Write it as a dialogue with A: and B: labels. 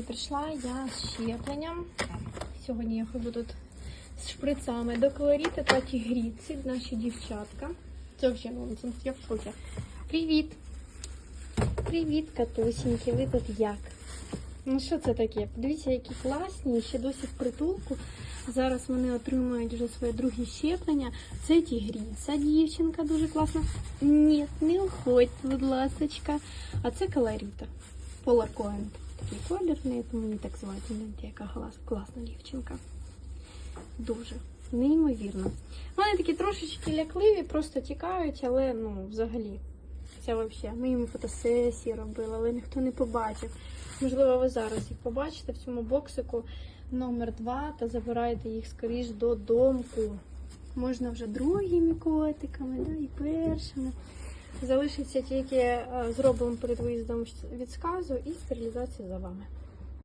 A: Прийшла я з щепленням. Сьогодні я ходжу тут з шприцами до колоріти та тігріці, наші дівчатка. Це взагалі нонсенс, я в шокі. Привіт! Привіт, катусіньки, ви тут як? Ну що це таке? Подивіться, які класні, ще досі в притулку. Зараз вони отримують вже своє друге щеплення. Це тігріця, дівчинка дуже класна. Ні, не уходь, будь ласочка. А це колоріта. Polar Coin. Такий колір в тому мені так звати. Гляньте, яка класна дівчинка. Дуже. Неймовірно. Вони такі трошечки лякливі, просто тікають, але ну, взагалі. Це взагалі. Ми їм фотосесії робили, але ніхто не побачив. Можливо, ви зараз їх побачите в цьому боксику номер 2 та забирайте їх скоріш додомку. Можна вже другими котиками, да, і першими. Залишиться тільки е, зробимо перед виїздом від сказу і стерилізація за вами.